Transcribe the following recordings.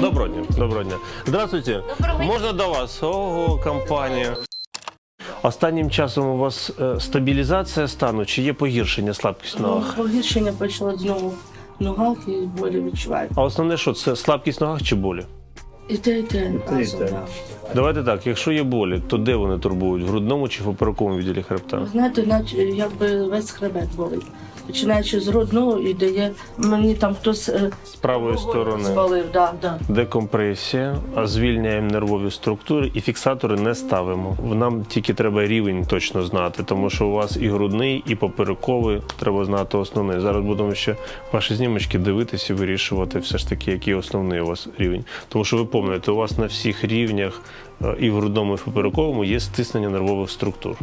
Доброго дня. Доброго дня. Здравствуйте. Можна до вас? Ого, компанія. Останнім часом у вас е, стабілізація стану чи є погіршення слабкість в ногах? Погіршення почало знову в ногах і болі відчуваю. А основне, що це слабкість в ногах чи болі? І те, і те, разом, те. да. Давайте так, якщо є болі, то де вони турбують? В грудному чи в поперековому відділі хребта? Знаєте, наче якби весь хребет болить. Починаючи з грудного і дає мені там хтось е, З правої сторони спалив, да, да. декомпресія, а звільняємо нервові структури і фіксатори не ставимо. Нам тільки треба рівень точно знати, тому що у вас і грудний, і поперековий треба знати основний. Зараз будемо ще ваші знімочки дивитися і вирішувати все ж таки, який основний у вас рівень. Тому що ви пам'ятаєте, у вас на всіх рівнях і в грудному, і в поперековому є стиснення нервових структур.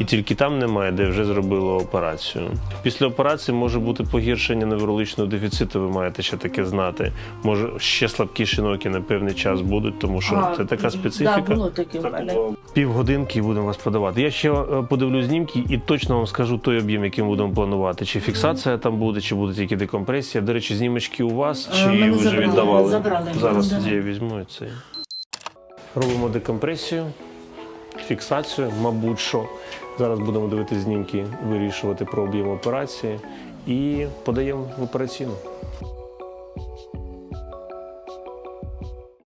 І тільки там немає, де вже зробили операцію. Після операції може бути погіршення неврологічного дефіциту. Ви маєте ще таке знати. Може ще слабкіші ноги на певний час будуть, тому що А, це така Да, специфіка. було таке в мене. Півгодинки і будемо вас подавати. Я ще е, подивлюсь знімки і точно вам скажу той об'єм, який будемо планувати. Чи фіксація там буде, чи буде тільки декомпресія. До речі, знімочки у вас, Е, чи ви вже віддавали? забрали. Зараз тоді я візьму цей. Робимо декомпресію, фіксацію, мабуть, що. Зараз будемо дивитися знімки, вирішувати про об'єм операції і подаємо в операційну.